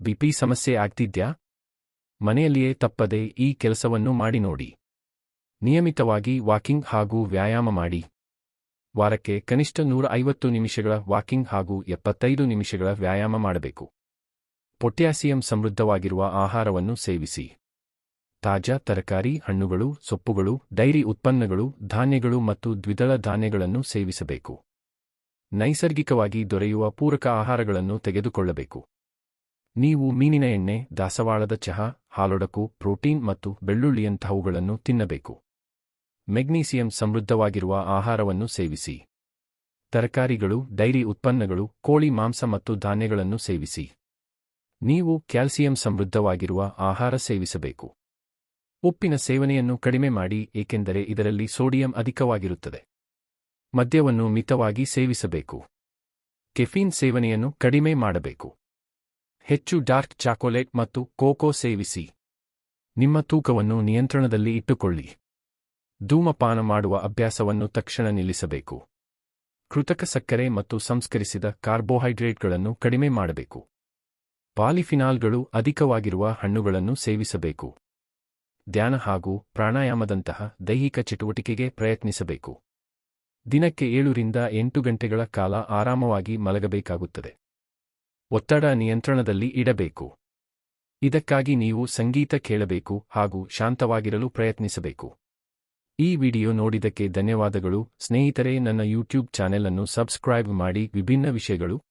BP ಸಮಸ್ಯೆ ಆಗ್ತಿದ್ಯಾ? ಮನೆಯಲ್ಲಿಯೇ ತಪ್ಪದೆ ಈ ಕೆಲಸವನ್ನು ಮಾಡಿ ನೋಡಿ. ನಿಯಮಿತವಾಗಿ ವಾಕಿಂಗ್ ಹಾಗೂ ವ್ಯಾಯಾಮ ಮಾಡಿ. ವಾರಕ್ಕೆ ಕನಿಷ್ಠ ನೂರ ಐವತ್ತು ನಿಮಿಷಗಳ ವಾಕಿಂಗ್ ಹಾಗೂ ಎಪ್ಪತ್ತೈದು ನಿಮಿಷಗಳ ವ್ಯಾಯಾಮ ಮಾಡಬೇಕು. ಪೊಟ್ಯಾಸಿಯಂ ಸಮೃದ್ಧವಾಗಿರುವ ಆಹಾರವನ್ನು ಸೇವಿಸಿ. ತಾಜಾ ತರಕಾರಿ, ಹಣ್ಣುಗಳು, ಸೊಪ್ಪುಗಳು, ಡೈರಿ ಉತ್ಪನ್ನಗಳು, ಧಾನ್ಯಗಳು ಮತ್ತು ದ್ವಿದಳ ಧಾನ್ಯಗಳನ್ನು ಸೇವಿಸಬೇಕು. ನೈಸರ್ಗಿಕವಾಗಿ ದೊರೆಯುವ ಪೂರಕ ಆಹಾರಗಳನ್ನು ತೆಗೆದುಕೊಳ್ಳಬೇಕು. ನೀವು ಮೀನಿನ ಎಣ್ಣೆ, ದಾಸವಾಳದ ಚಹಾ, ಹಾಲೊಡಕು, ಪ್ರೋಟೀನ್ ಮತ್ತು ಬೆಳ್ಳುಳ್ಳಿಯಂತಹವುಗಳನ್ನು ತಿನ್ನಬೇಕು. ಮೆಗ್ನೀಸಿಯಂ ಸಮೃದ್ಧವಾಗಿರುವ ಆಹಾರವನ್ನು ಸೇವಿಸಿ. ತರಕಾರಿಗಳು, ಡೈರಿ ಉತ್ಪನ್ನಗಳು, ಕೋಳಿ ಮಾಂಸ ಮತ್ತು ಧಾನ್ಯಗಳನ್ನು ಸೇವಿಸಿ. ನೀವು ಕ್ಯಾಲ್ಸಿಯಂ ಸಮೃದ್ಧವಾಗಿರುವ ಆಹಾರ ಸೇವಿಸಬೇಕು. ಉಪ್ಪಿನ ಸೇವನೆಯನ್ನು ಕಡಿಮೆ ಮಾಡಿ, ಏಕೆಂದರೆ ಇದರಲ್ಲಿ ಸೋಡಿಯಂ ಅಧಿಕವಾಗಿರುತ್ತದೆ. ಮದ್ಯವನ್ನು ಮಿತವಾಗಿ ಸೇವಿಸಬೇಕು. ಕೆಫೀನ್ ಸೇವನೆಯನ್ನು ಕಡಿಮೆ ಮಾಡಬೇಕು. ಹೆಚ್ಚು ಡಾರ್ಕ್ ಚಾಕೊಲೇಟ್ ಮತ್ತು ಕೋಕೋ ಸೇವಿಸಿ. ನಿಮ್ಮ ತೂಕವನ್ನು ನಿಯಂತ್ರಣದಲ್ಲಿ ಇಟ್ಟುಕೊಳ್ಳಿ. ಧೂಮಪಾನ ಮಾಡುವ ಅಭ್ಯಾಸವನ್ನು ತಕ್ಷಣ ನಿಲ್ಲಿಸಬೇಕು. ಕೃತಕ ಸಕ್ಕರೆ ಮತ್ತು ಸಂಸ್ಕರಿಸಿದ ಕಾರ್ಬೋಹೈಡ್ರೇಟ್ಗಳನ್ನು ಕಡಿಮೆ ಮಾಡಬೇಕು. ಪಾಲಿಫಿನಾಲ್ಗಳು ಅಧಿಕವಾಗಿರುವ ಹಣ್ಣುಗಳನ್ನು ಸೇವಿಸಬೇಕು. ಧ್ಯಾನ ಹಾಗೂ ಪ್ರಾಣಾಯಾಮದಂತಹ ದೈಹಿಕ ಚಟುವಟಿಕೆಗೆ ಪ್ರಯತ್ನಿಸಬೇಕು. ದಿನಕ್ಕೆ ಏಳರಿಂದ ಎಂಟು ಗಂಟೆಗಳ ಕಾಲ ಆರಾಮವಾಗಿ ಮಲಗಬೇಕಾಗುತ್ತದೆ. ಒತ್ತಡ ನಿಯಂತ್ರಣದಲ್ಲಿ ಇಡಬೇಕು. ಇದಕ್ಕಾಗಿ ನೀವು ಸಂಗೀತ ಕೇಳಬೇಕು ಹಾಗೂ ಶಾಂತವಾಗಿರಲು ಪ್ರಯತ್ನಿಸಬೇಕು. ಈ ವಿಡಿಯೋ ನೋಡಿದಕ್ಕೆ ಧನ್ಯವಾದಗಳು. ಸ್ನೇಹಿತರೆ, ನನ್ನ ಯೂಟ್ಯೂಬ್ ಚಾನೆಲ್ ಅನ್ನು ಸಬ್ಸ್ಕ್ರೈಬ್ ಮಾಡಿ ವಿಭಿನ್ನ ವಿಷಯಗಳು